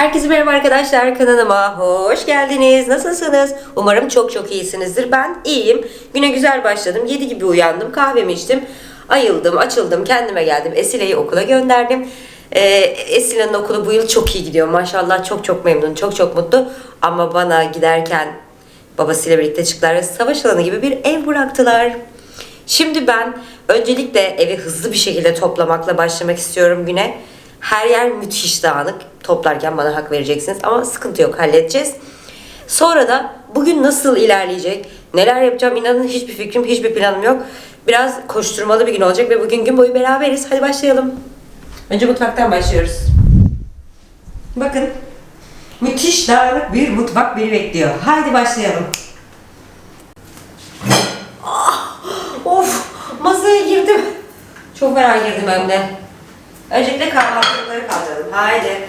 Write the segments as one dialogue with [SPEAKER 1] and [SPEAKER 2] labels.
[SPEAKER 1] Herkese merhaba arkadaşlar kanalıma hoş geldiniz. Nasılsınız? Umarım çok çok iyisinizdir. Ben iyiyim. Güne güzel başladım. 7 gibi uyandım. Kahvemi içtim. Ayıldım, açıldım, kendime geldim. Esile'yi okula gönderdim. Ee, Esile'nin okulu bu yıl çok iyi gidiyor. Maşallah çok çok memnun, çok çok mutlu. Ama bana giderken babasıyla birlikte çıktılar ve savaş alanı gibi bir ev bıraktılar. Şimdi ben öncelikle evi hızlı bir şekilde toplamakla başlamak istiyorum güne. Her yer müthiş dağınık. Toplarken bana hak vereceksiniz ama sıkıntı yok halledeceğiz. Sonra da bugün nasıl ilerleyecek, neler yapacağım inanın hiçbir fikrim, hiçbir planım yok. Biraz koşturmalı bir gün olacak ve bugün gün boyu beraberiz. Hadi başlayalım. Önce mutfaktan başlıyoruz. Bakın. Müthiş dağınık bir mutfak beni bekliyor. Haydi başlayalım. Of masaya girdim. Çok merak girdim hem de. Öncelikle kahvaltılıkları kaldıralım. Haydi.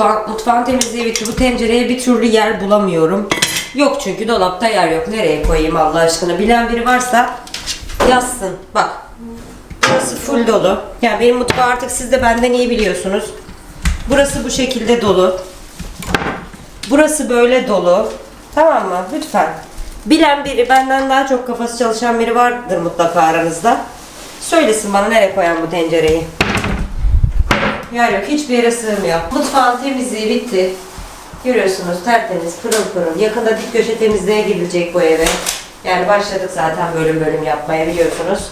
[SPEAKER 1] Mutfağın, mutfağın temizliği bitti. Bu tencereye bir türlü yer bulamıyorum. Yok çünkü dolapta yer yok. Nereye koyayım Allah aşkına? Bilen biri varsa yazsın. Bak. Burası full dolu. Yani benim mutfağı artık siz de benden iyi biliyorsunuz. Burası bu şekilde dolu. Burası böyle dolu. Tamam mı? Lütfen. Bilen biri, benden daha çok kafası çalışan biri vardır mutlaka aranızda. Söylesin bana nereye koyan bu tencereyi. Yer yok. Hiçbir yere sığmıyor. Mutfağın temizliği bitti. Görüyorsunuz tertemiz, pırıl pırıl. Yakında dip köşe temizliğe girilecek bu eve. Yani başladık zaten bölüm bölüm yapmaya biliyorsunuz.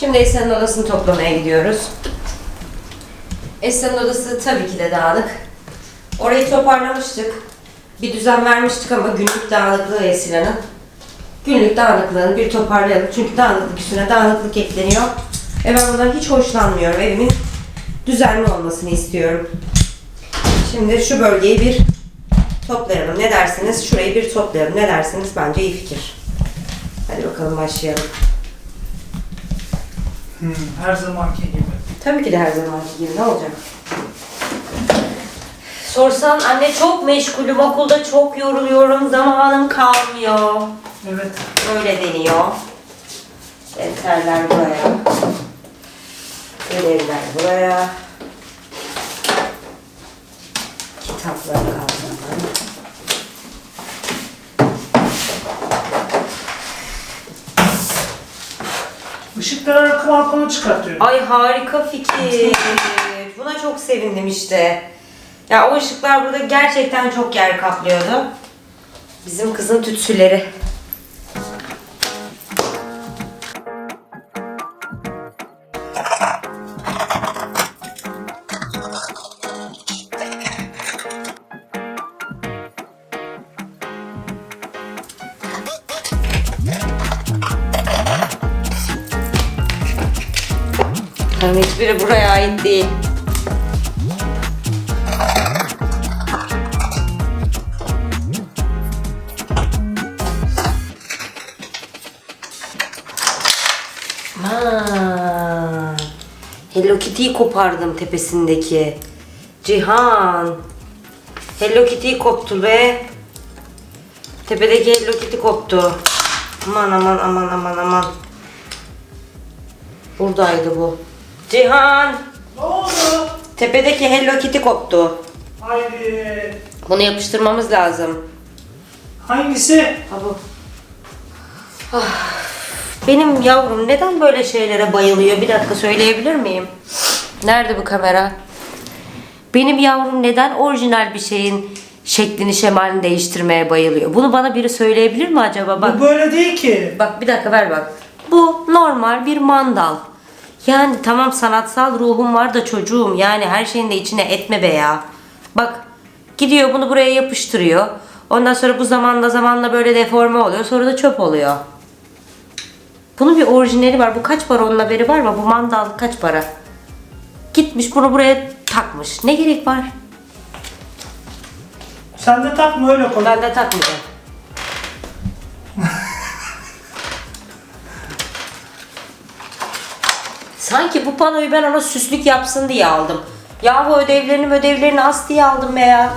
[SPEAKER 1] Şimdi Esra'nın odasını toplamaya gidiyoruz. Esra'nın odası tabii ki de dağınık. Orayı toparlamıştık. Bir düzen vermiştik ama günlük dağınıklığı Esra'nın. Günlük dağınıklığını bir toparlayalım. Çünkü dağınıklık üstüne dağınıklık ekleniyor. E ben bundan hiç hoşlanmıyorum. Evimin düzenli olmasını istiyorum. Şimdi şu bölgeyi bir toplayalım. Ne dersiniz? Şurayı bir toplayalım. Ne dersiniz? Bence iyi fikir. Hadi bakalım başlayalım.
[SPEAKER 2] Hmm, her zamanki gibi.
[SPEAKER 1] Tabii ki de her zamanki gibi. Ne olacak? Sorsan anne çok meşgulüm. Okulda çok yoruluyorum. Zamanım kalmıyor.
[SPEAKER 2] Evet.
[SPEAKER 1] Öyle deniyor. Defterler buraya. Ödevler buraya. Kitaplar kaldırdım.
[SPEAKER 2] Işıkları balkona çıkartıyorum.
[SPEAKER 1] Ay harika fikir. Buna çok sevindim işte. Ya o ışıklar burada gerçekten çok yer kaplıyordu. Bizim kızın tütsüleri. Hello Kitty'yi kopardım tepesindeki. Cihan. Hello Kitty koptu be. Tepedeki Hello Kitty koptu. Aman aman aman aman aman. Buradaydı bu. Cihan.
[SPEAKER 2] Ne oldu?
[SPEAKER 1] Tepedeki Hello Kitty koptu.
[SPEAKER 2] Haydi.
[SPEAKER 1] Bunu yapıştırmamız lazım.
[SPEAKER 2] Hangisi?
[SPEAKER 1] Ha bu. Ah, Benim yavrum neden böyle şeylere bayılıyor? Bir dakika söyleyebilir miyim? Nerede bu kamera? Benim yavrum neden orijinal bir şeyin şeklini şemalini değiştirmeye bayılıyor? Bunu bana biri söyleyebilir mi acaba? Bak.
[SPEAKER 2] Bu böyle değil ki.
[SPEAKER 1] Bak bir dakika ver bak. Bu normal bir mandal. Yani tamam sanatsal ruhum var da çocuğum. Yani her şeyin de içine etme be ya. Bak gidiyor bunu buraya yapıştırıyor. Ondan sonra bu zamanla zamanla böyle deforme oluyor. Sonra da çöp oluyor. Bunun bir orijinali var. Bu kaç para onun haberi var mı? Bu mandal kaç para? Gitmiş bunu buraya takmış. Ne gerek var?
[SPEAKER 2] Sen de takma öyle koy.
[SPEAKER 1] Ben de takmayacağım. Sanki bu panoyu ben ona süslük yapsın diye aldım. Yahu ödevlerini ödevlerini as diye aldım be ya.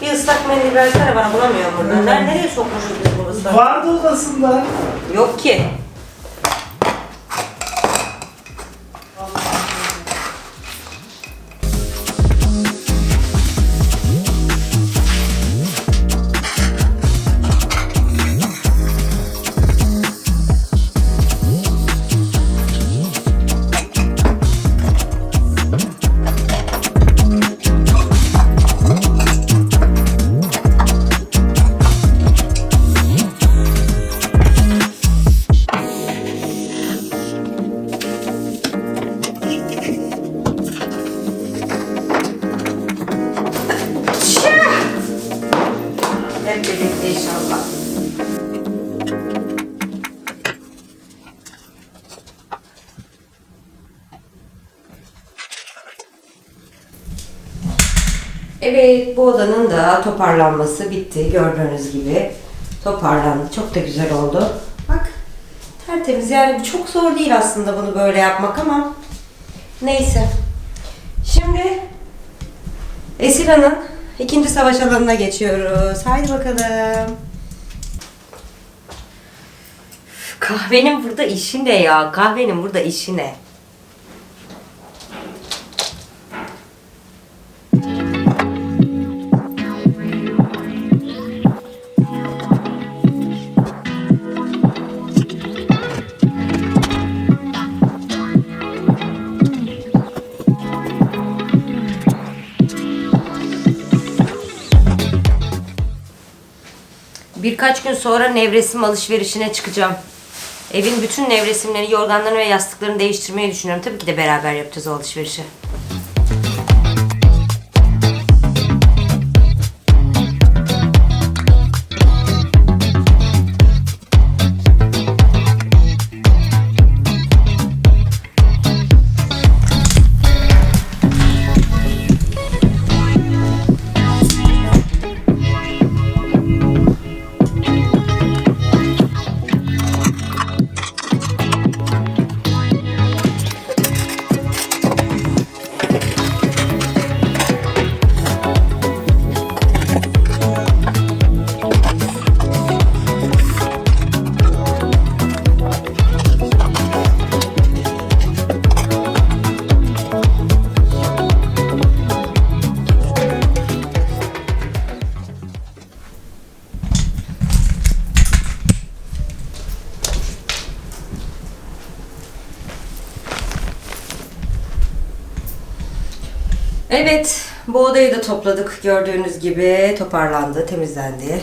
[SPEAKER 1] bir ıslak mendil versene bana bulamıyorum burada. Nereye sokmuşuz biz bunu ıslak?
[SPEAKER 2] Vardı odasında.
[SPEAKER 1] Yok ki. Odanın da toparlanması bitti. Gördüğünüz gibi toparlandı. Çok da güzel oldu. Bak tertemiz yani çok zor değil aslında bunu böyle yapmak ama neyse. Şimdi Esira'nın ikinci savaş alanına geçiyoruz. Haydi bakalım. Kahvenin burada işi ne ya? Kahvenin burada işi ne? Birkaç gün sonra nevresim alışverişine çıkacağım. Evin bütün nevresimleri, yorganlarını ve yastıklarını değiştirmeyi düşünüyorum. Tabii ki de beraber yapacağız o alışverişi. Evet, bu odayı da topladık. Gördüğünüz gibi toparlandı, temizlendi.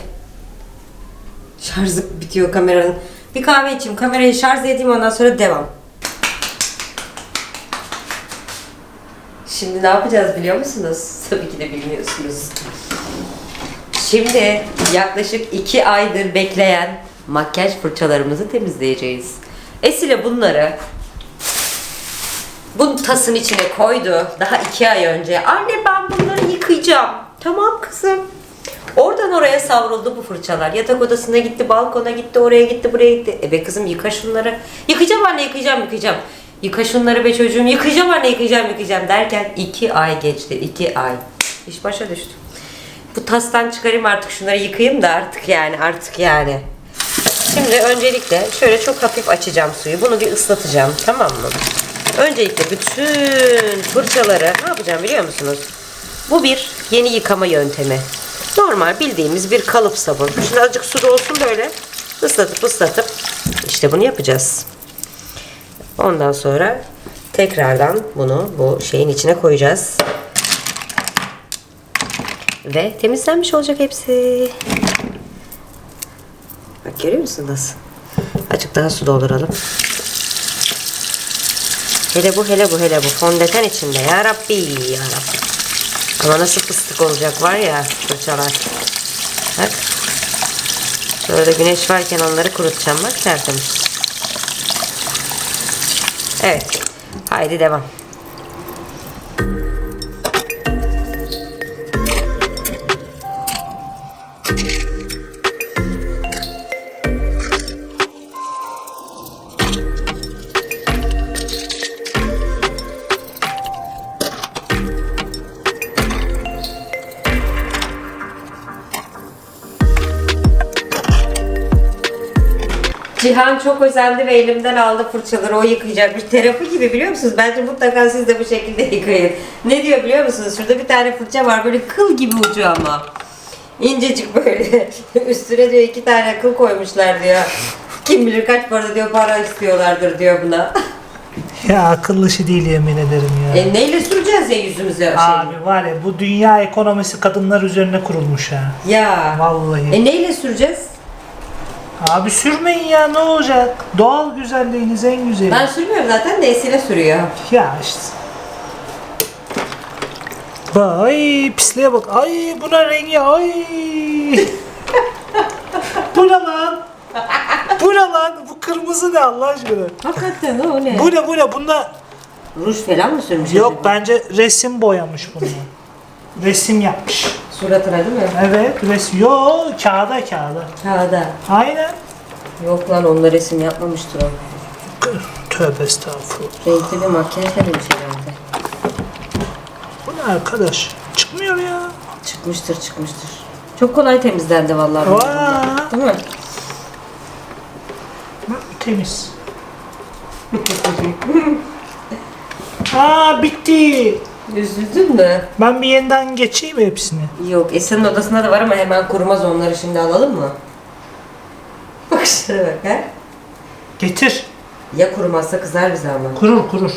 [SPEAKER 1] Şarjı bitiyor kameranın. Bir kahve içeyim, kamerayı şarj edeyim ondan sonra devam. Şimdi ne yapacağız biliyor musunuz? Tabii ki de bilmiyorsunuz. Şimdi yaklaşık iki aydır bekleyen makyaj fırçalarımızı temizleyeceğiz. Esile bunları bu tasın içine koydu daha iki ay önce. Anne ben bunları yıkayacağım. Tamam kızım. Oradan oraya savruldu bu fırçalar. Yatak odasına gitti, balkona gitti, oraya gitti, buraya gitti. E be kızım yıka şunları. Yıkayacağım anne yıkayacağım yıkayacağım. Yıka şunları be çocuğum. Yıkayacağım anne yıkayacağım yıkayacağım derken iki ay geçti. iki ay. İş başa düştü. Bu tastan çıkarayım artık şunları yıkayayım da artık yani artık yani. Şimdi öncelikle şöyle çok hafif açacağım suyu. Bunu bir ıslatacağım tamam mı? Öncelikle bütün fırçaları ne yapacağım biliyor musunuz? Bu bir yeni yıkama yöntemi. Normal bildiğimiz bir kalıp sabun. Şimdi azıcık su olsun böyle. Islatıp ıslatıp işte bunu yapacağız. Ondan sonra tekrardan bunu bu şeyin içine koyacağız. Ve temizlenmiş olacak hepsi. Bak görüyor musun nasıl? Azıcık daha su dolduralım. Hele bu hele bu hele bu fondöten içinde ya Rabbi ya Rabbi. Ama nasıl fıstık olacak var ya fırçalar. Bak. Şöyle güneş varken onları kurutacağım bak tertemiz. Evet. Haydi devam. Cihan çok özendi ve elimden aldı fırçaları o yıkayacakmış. Terapi gibi biliyor musunuz? Bence mutlaka siz de bu şekilde yıkayın. Ne diyor biliyor musunuz? Şurada bir tane fırça var böyle kıl gibi ucu ama. İncecik böyle. Üstüne diyor iki tane kıl koymuşlar diyor. Kim bilir kaç para diyor para istiyorlardır diyor buna.
[SPEAKER 2] Ya akıllı şey değil yemin ederim ya.
[SPEAKER 1] e neyle süreceğiz ya yüzümüze? Şey?
[SPEAKER 2] Abi var ya bu dünya ekonomisi kadınlar üzerine kurulmuş ha.
[SPEAKER 1] Ya.
[SPEAKER 2] Vallahi.
[SPEAKER 1] E neyle süreceğiz?
[SPEAKER 2] Abi sürmeyin ya ne olacak? Doğal güzelliğiniz en güzeli.
[SPEAKER 1] Ben sürmüyorum zaten de Esile sürüyor.
[SPEAKER 2] Ya işte. Bak ay pisliğe bak. Ay buna rengi ay. bu ne lan? Bu ne lan? Bu kırmızı ne Allah aşkına?
[SPEAKER 1] Hakikaten o ne?
[SPEAKER 2] Bu ne bu ne? Bunda
[SPEAKER 1] Ruj falan mı sürmüş
[SPEAKER 2] yok
[SPEAKER 1] acaba?
[SPEAKER 2] bence resim boyamış bunu. Resim yapmış.
[SPEAKER 1] Suratına değil mi?
[SPEAKER 2] Evet resim. Yo kağıda kağıda.
[SPEAKER 1] Kağıda.
[SPEAKER 2] Aynen.
[SPEAKER 1] Yok lan onda resim yapmamıştır o.
[SPEAKER 2] Tövbe estağfurullah.
[SPEAKER 1] Renkli bir makyaj demiş herhalde.
[SPEAKER 2] Bu ne arkadaş? Çıkmıyor ya.
[SPEAKER 1] Çıkmıştır çıkmıştır. Çok kolay temizlendi vallahi.
[SPEAKER 2] Vaa.
[SPEAKER 1] Değil mi?
[SPEAKER 2] Temiz. Aa bitti.
[SPEAKER 1] Üzüldün mü?
[SPEAKER 2] Ben bir yeniden geçeyim hepsini.
[SPEAKER 1] Yok Esen'in odasında da var ama hemen kurumaz onları şimdi alalım mı? Bak şuna bak ha.
[SPEAKER 2] Getir.
[SPEAKER 1] Ya kurumazsa kızar bize ama.
[SPEAKER 2] Kurur kurur.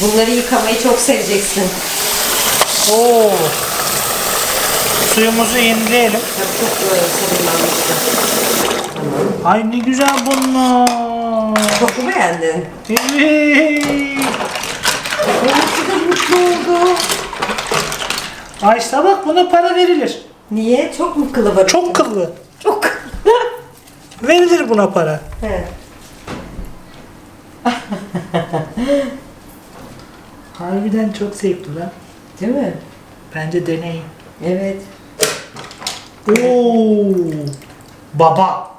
[SPEAKER 1] Bunları yıkamayı çok seveceksin.
[SPEAKER 2] Oo. Suyumuzu yenileyelim.
[SPEAKER 1] Çok.
[SPEAKER 2] Ay ne güzel bunlar.
[SPEAKER 1] Çok mu beğendin?
[SPEAKER 2] Evet.
[SPEAKER 1] Nasıl da mutlu oldu.
[SPEAKER 2] Ayşe bak buna para verilir.
[SPEAKER 1] Niye? Çok mu kılıbık?
[SPEAKER 2] Çok kıllı.
[SPEAKER 1] Çok.
[SPEAKER 2] Verilir buna para.
[SPEAKER 1] He.
[SPEAKER 2] Harbiden çok zevkli lan.
[SPEAKER 1] Değil mi?
[SPEAKER 2] Bence deneyin.
[SPEAKER 1] Evet.
[SPEAKER 2] Oo. Baba.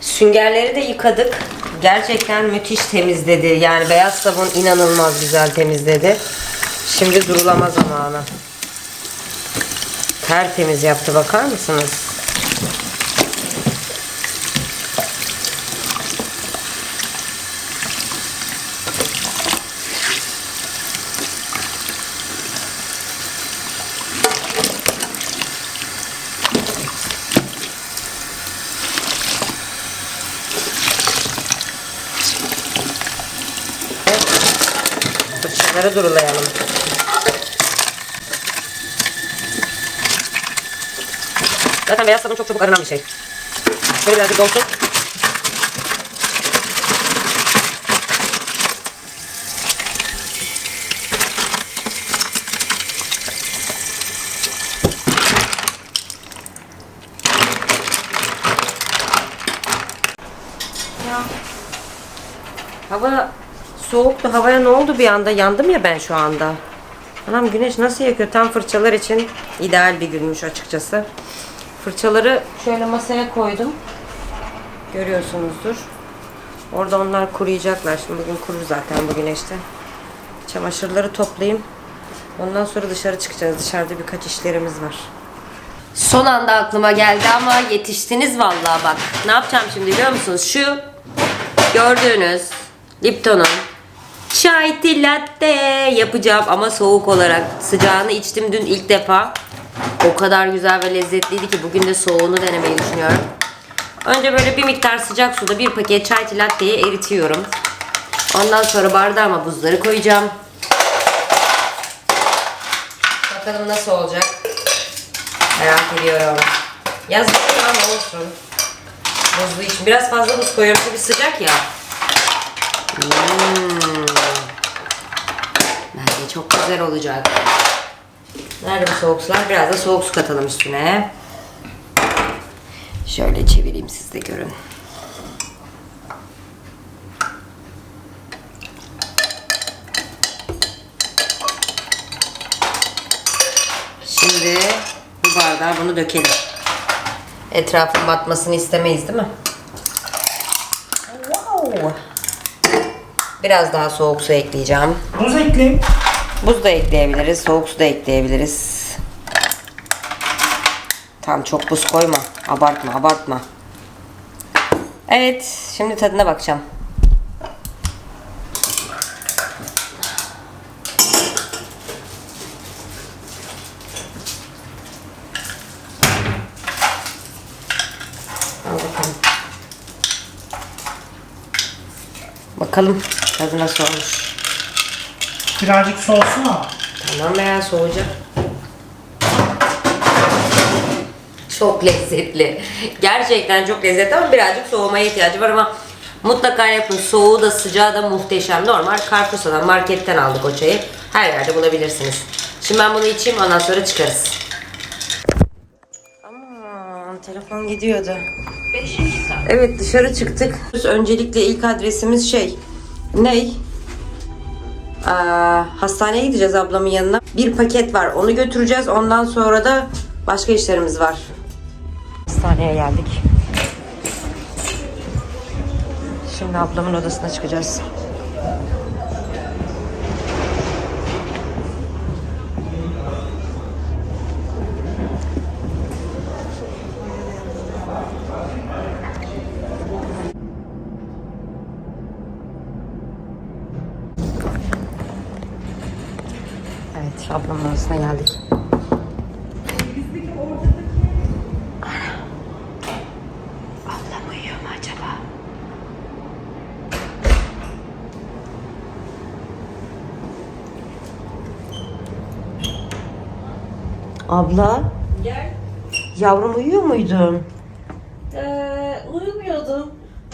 [SPEAKER 1] Süngerleri de yıkadık. Gerçekten müthiş temizledi. Yani beyaz sabun inanılmaz güzel temizledi. Şimdi durulama zamanı. Tertemiz yaptı bakar mısınız? Fırçaları durulayalım. Zaten beyaz sabun çok çabuk aranan bir şey. Şöyle birazcık dolsun. Hava soğuktu. Havaya ne oldu bir anda? Yandım ya ben şu anda. Anam güneş nasıl yakıyor? Tam fırçalar için ideal bir günmüş açıkçası. Fırçaları şöyle masaya koydum. Görüyorsunuzdur. Orada onlar kuruyacaklar. Şimdi bugün kurur zaten bu güneşte. Çamaşırları toplayayım. Ondan sonra dışarı çıkacağız. Dışarıda birkaç işlerimiz var. Son anda aklıma geldi ama yetiştiniz vallahi bak. Ne yapacağım şimdi biliyor musunuz? Şu gördüğünüz Lipton'un tea latte yapacağım ama soğuk olarak. Sıcağını içtim dün ilk defa. O kadar güzel ve lezzetliydi ki bugün de soğuğunu denemeyi düşünüyorum. Önce böyle bir miktar sıcak suda bir paket tea latte'yi eritiyorum. Ondan sonra bardağıma buzları koyacağım. Bakalım nasıl olacak. Merak ediyorum. Yaz değil ama olsun. Buzlu için. Biraz fazla buz koyuyorum çünkü sıcak ya. Hmm. Bence çok güzel olacak. Nerede bu soğuk sular? Biraz da soğuk su katalım üstüne. Şöyle çevireyim siz de görün. Şimdi bu bardağa bunu dökelim. Etrafın batmasını istemeyiz değil mi? Wow. Biraz daha soğuk su ekleyeceğim.
[SPEAKER 2] Buz ekleyin.
[SPEAKER 1] Buz da ekleyebiliriz, soğuk su da ekleyebiliriz. Tam çok buz koyma. Abartma, abartma. Evet, şimdi tadına bakacağım. Al bakalım. Bakalım tadı nasıl olmuş.
[SPEAKER 2] Birazcık soğusun ama.
[SPEAKER 1] Tamam veya soğuyacak. Çok lezzetli. Gerçekten çok lezzetli ama birazcık soğumaya ihtiyacı var ama mutlaka yapın. Soğuğu da sıcağı da muhteşem. Normal Carrefour'dan marketten aldık o çayı. Her yerde bulabilirsiniz. Şimdi ben bunu içeyim ondan sonra çıkarız. Aman telefon gidiyordu. Evet dışarı çıktık. Öncelikle ilk adresimiz şey. Ney? Aa, hastaneye gideceğiz ablamın yanına. Bir paket var onu götüreceğiz. Ondan sonra da başka işlerimiz var. Hastaneye geldik. Şimdi ablamın odasına çıkacağız. şu ablamın arasına geldik. Ablam uyuyor mu acaba? Abla,
[SPEAKER 3] Gel.
[SPEAKER 1] yavrum uyuyor muydun?
[SPEAKER 3] Ee, uyumuyordum.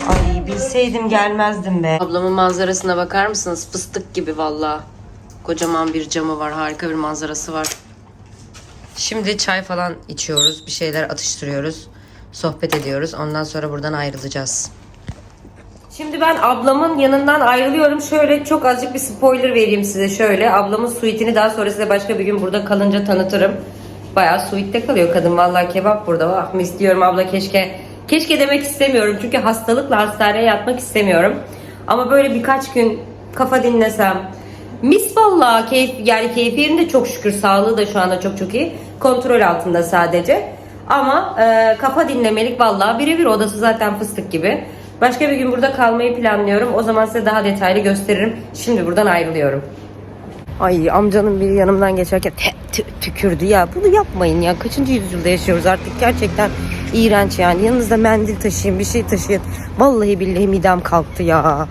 [SPEAKER 1] Ay bilseydim gelmezdim be. Ablamın manzarasına bakar mısınız? Fıstık gibi vallahi. Kocaman bir camı var. Harika bir manzarası var. Şimdi çay falan içiyoruz. Bir şeyler atıştırıyoruz. Sohbet ediyoruz. Ondan sonra buradan ayrılacağız. Şimdi ben ablamın yanından ayrılıyorum. Şöyle çok azıcık bir spoiler vereyim size şöyle. Ablamın suitini daha sonra size başka bir gün burada kalınca tanıtırım. Bayağı suitte kalıyor kadın. Vallahi kebap burada. Vah mis diyorum abla keşke. Keşke demek istemiyorum. Çünkü hastalıkla hastaneye yatmak istemiyorum. Ama böyle birkaç gün kafa dinlesem. Mis vallahi keyif, yani keyfi yerinde çok şükür. Sağlığı da şu anda çok çok iyi. Kontrol altında sadece. Ama e, kafa dinlemelik vallahi birebir odası zaten fıstık gibi. Başka bir gün burada kalmayı planlıyorum. O zaman size daha detaylı gösteririm. Şimdi buradan ayrılıyorum. Ay amcanın biri yanımdan geçerken tükürdü ya. Bunu yapmayın ya. Kaçıncı yüzyılda yaşıyoruz artık. Gerçekten iğrenç yani. Yanınızda mendil taşıyın, bir şey taşıyın. Vallahi billahi midem kalktı ya.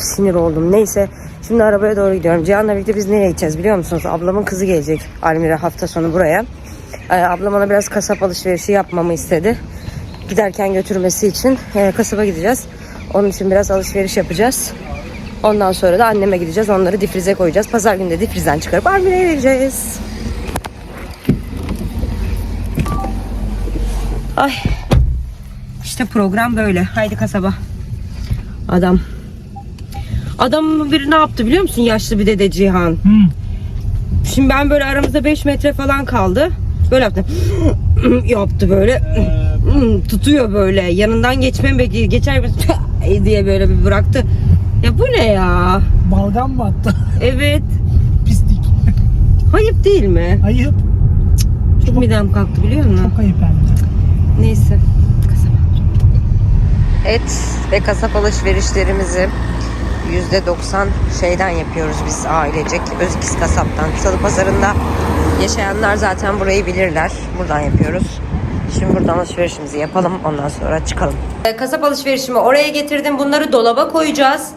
[SPEAKER 1] Sinir oldum. Neyse. Şimdi arabaya doğru gidiyorum. Cihan'la birlikte biz nereye gideceğiz biliyor musunuz? Ablamın kızı gelecek Almira hafta sonu buraya. Ee, ablam ona biraz kasap alışverişi yapmamı istedi. Giderken götürmesi için e, kasaba gideceğiz. Onun için biraz alışveriş yapacağız. Ondan sonra da anneme gideceğiz. Onları difrize koyacağız. Pazar günü de difrizden çıkarıp Almira'ya vereceğiz. Ay. İşte program böyle. Haydi kasaba. Adam. Adam biri ne yaptı biliyor musun? Yaşlı bir dede Cihan.
[SPEAKER 2] Hı.
[SPEAKER 1] Şimdi ben böyle aramızda 5 metre falan kaldı. Böyle yaptı. yaptı böyle. Tutuyor böyle. Yanından geçmem bekliyor. Geçer bir diye böyle bir bıraktı. Ya bu ne ya?
[SPEAKER 2] Balgam mı attı?
[SPEAKER 1] Evet.
[SPEAKER 2] Pislik.
[SPEAKER 1] Ayıp değil mi?
[SPEAKER 2] Ayıp.
[SPEAKER 1] Çok midem kalktı biliyor musun?
[SPEAKER 2] Çok ayıp yani.
[SPEAKER 1] Neyse. Kasaba. Et ve kasap alışverişlerimizi %90 şeyden yapıyoruz biz ailecek. Özkiz kasaptan. Salı pazarında yaşayanlar zaten burayı bilirler. Buradan yapıyoruz. Şimdi buradan alışverişimizi yapalım. Ondan sonra çıkalım. Kasap alışverişimi oraya getirdim. Bunları dolaba koyacağız.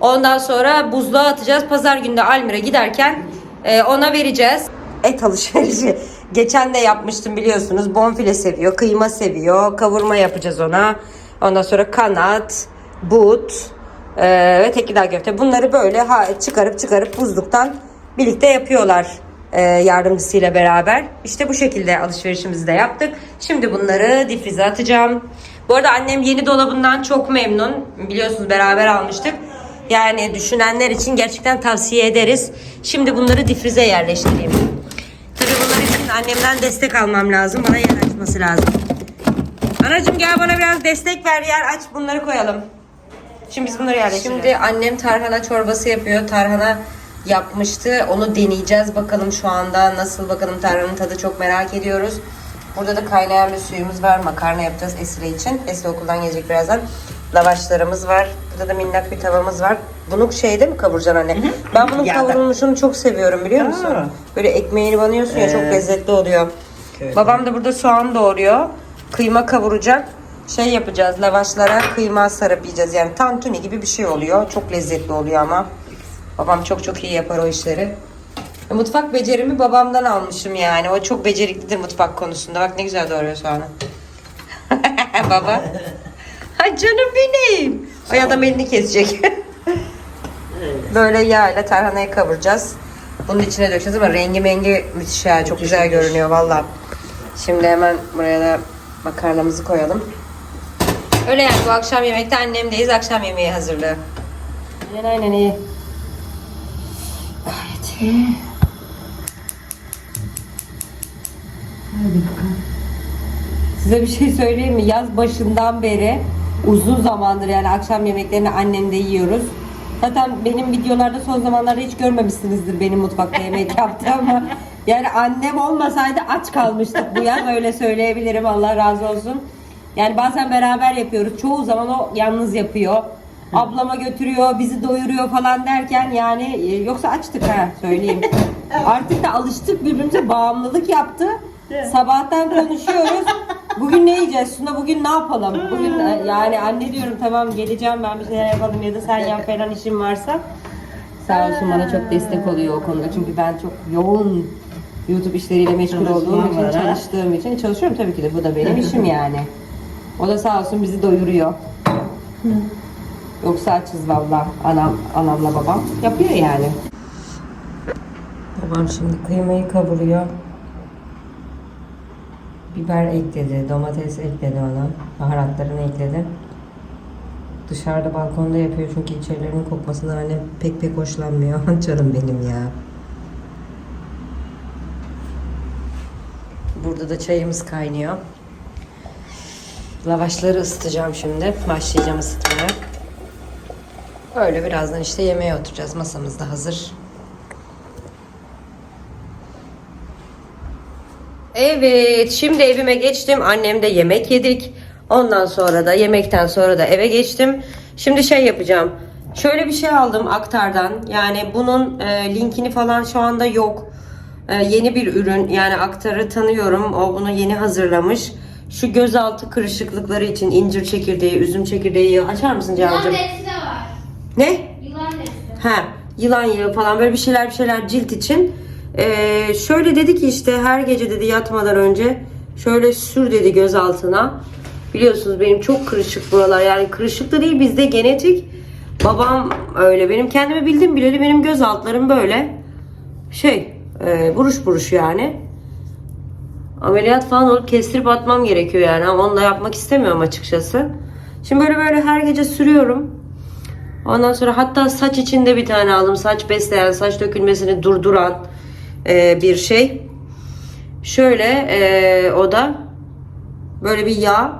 [SPEAKER 1] Ondan sonra buzluğa atacağız. Pazar günde Almir'e giderken e, ona vereceğiz. Et alışverişi. Geçen de yapmıştım biliyorsunuz. Bonfile seviyor, kıyma seviyor. Kavurma yapacağız ona. Ondan sonra kanat, but e, ve tekirdağ köfte. Bunları böyle ha- çıkarıp çıkarıp buzluktan birlikte yapıyorlar e, yardımcısıyla beraber. İşte bu şekilde alışverişimizi de yaptık. Şimdi bunları difrize atacağım. Bu arada annem yeni dolabından çok memnun. Biliyorsunuz beraber almıştık. Yani düşünenler için gerçekten tavsiye ederiz. Şimdi bunları difrize yerleştireyim. Tabii bunlar için annemden destek almam lazım. Bana yer açması lazım. Anacığım gel bana biraz destek ver yer aç bunları koyalım. Şimdi biz bunları yerleştirelim. Şimdi annem tarhana çorbası yapıyor. Tarhana yapmıştı. Onu deneyeceğiz bakalım şu anda nasıl bakalım tarhananın tadı çok merak ediyoruz. Burada da kaynayan bir suyumuz var. Makarna yapacağız Esile için. Esile okuldan gelecek birazdan. Lavaşlarımız var. Burada da minnak bir tavamız var. Bunu şeyde mi kavuracaksın anne? Ben bunun
[SPEAKER 4] Yağda.
[SPEAKER 1] kavrulmuşunu çok seviyorum biliyor musun?
[SPEAKER 4] Aa.
[SPEAKER 1] Böyle ekmeğini banıyorsun ya çok
[SPEAKER 4] Evet.
[SPEAKER 1] lezzetli oluyor.
[SPEAKER 4] Evet.
[SPEAKER 1] Babam da burada soğan doğuruyor. Kıyma kavuracak. Şey yapacağız lavaşlara kıyma sarıp yiyeceğiz. Yani tantuni gibi bir şey oluyor. Çok lezzetli oluyor ama. Babam çok çok iyi yapar o işleri. E, Mutfak becerimi babamdan almışım yani. O çok beceriklidir mutfak konusunda. Bak ne güzel doğruyor soğanı. Baba. Ay canım benim. Ay adam elini kesecek. Böyle yağ ile tarhanayı kavuracağız. Bunun içine dökeceğiz ama rengi mengi müthiş ya. Çok güzel görünüyor valla. Şimdi hemen buraya da makarnamızı koyalım. Öyle yani bu akşam yemekte annemdeyiz. Akşam yemeği hazırlığı. Aynen aynen iyi. Gayet iyi. Hadi bakalım. Size bir şey söyleyeyim mi? Yaz başından beri uzun zamandır yani akşam yemeklerini annemde yiyoruz. Zaten benim videolarda son zamanlarda hiç görmemişsinizdir benim mutfakta yemek yaptığımı. Yani annem olmasaydı aç kalmıştık bu yaz öyle söyleyebilirim Allah razı olsun. Yani bazen beraber yapıyoruz. Çoğu zaman o yalnız yapıyor. Ablama götürüyor, bizi doyuruyor falan derken yani e, yoksa açtık ha söyleyeyim. Artık da alıştık birbirimize bağımlılık yaptı. Sabahtan konuşuyoruz. Bugün ne yiyeceğiz? Suna bugün ne yapalım? Bugün e, yani anne diyorum tamam geleceğim ben bir şeyler yapalım ya da sen yap falan işin varsa. Sağ olsun bana çok destek oluyor o konuda çünkü ben çok yoğun YouTube işleriyle meşgul olduğum için, çalıştığım için çalışıyorum tabii ki de bu da benim işim yani. O da sağ olsun bizi doyuruyor. Yoksa açız valla anam, anamla babam yapıyor yani. Babam şimdi kıymayı kavuruyor. Biber ekledi, domates ekledi ona. Baharatlarını ekledi. Dışarıda balkonda yapıyor çünkü içerilerinin kokmasından annem pek pek hoşlanmıyor. Canım benim ya. Burada da çayımız kaynıyor. Lavaşları ısıtacağım şimdi. Başlayacağım ısıtmaya. Öyle birazdan işte yemeğe oturacağız. Masamız da hazır. Evet, şimdi evime geçtim. Annemde yemek yedik. Ondan sonra da yemekten sonra da eve geçtim. Şimdi şey yapacağım. Şöyle bir şey aldım aktardan. Yani bunun e, linkini falan şu anda yok. E, yeni bir ürün. Yani aktarı tanıyorum. O bunu yeni hazırlamış. Şu gözaltı kırışıklıkları için incir çekirdeği, üzüm çekirdeği açar mısın
[SPEAKER 4] Yılan
[SPEAKER 1] Can'cığım?
[SPEAKER 4] derisi de var.
[SPEAKER 1] Ne?
[SPEAKER 4] Yılan derisi.
[SPEAKER 1] Ha, yılan yağı falan böyle bir şeyler bir şeyler cilt için. Ee, şöyle dedi ki işte her gece dedi yatmadan önce şöyle sür dedi göz altına. Biliyorsunuz benim çok kırışık buralar yani kırışık da değil bizde genetik. Babam öyle benim kendimi bildim bileli benim göz altlarım böyle şey e, buruş buruş yani. Ameliyat falan olup kestirip atmam gerekiyor yani ama onu da yapmak istemiyorum açıkçası. Şimdi böyle böyle her gece sürüyorum. Ondan sonra hatta saç içinde bir tane aldım. Saç besleyen, saç dökülmesini durduran e, bir şey. Şöyle e, o da böyle bir yağ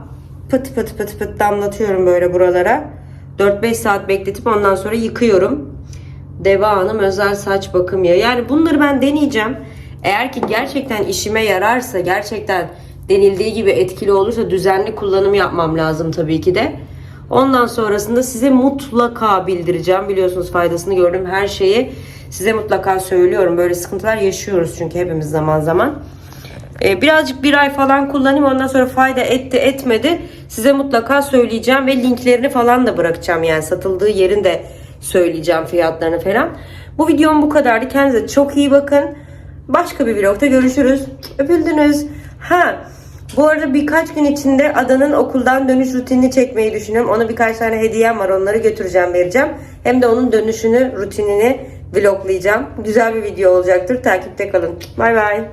[SPEAKER 1] pıt pıt pıt pıt damlatıyorum böyle buralara. 4-5 saat bekletip ondan sonra yıkıyorum. Deva Hanım özel saç bakım yağı. Yani bunları ben deneyeceğim. Eğer ki gerçekten işime yararsa, gerçekten denildiği gibi etkili olursa düzenli kullanım yapmam lazım tabii ki de. Ondan sonrasında size mutlaka bildireceğim. Biliyorsunuz faydasını gördüm her şeyi. Size mutlaka söylüyorum. Böyle sıkıntılar yaşıyoruz çünkü hepimiz zaman zaman. Ee, birazcık bir ay falan kullanayım ondan sonra fayda etti etmedi size mutlaka söyleyeceğim ve linklerini falan da bırakacağım yani satıldığı yerin de söyleyeceğim fiyatlarını falan. Bu videom bu kadardı kendinize çok iyi bakın başka bir vlogda görüşürüz. Öpüldünüz. Ha bu arada birkaç gün içinde Adan'ın okuldan dönüş rutinini çekmeyi düşünüyorum. Ona birkaç tane hediyem var onları götüreceğim vereceğim. Hem de onun dönüşünü rutinini vloglayacağım. Güzel bir video olacaktır. Takipte kalın. Bay bay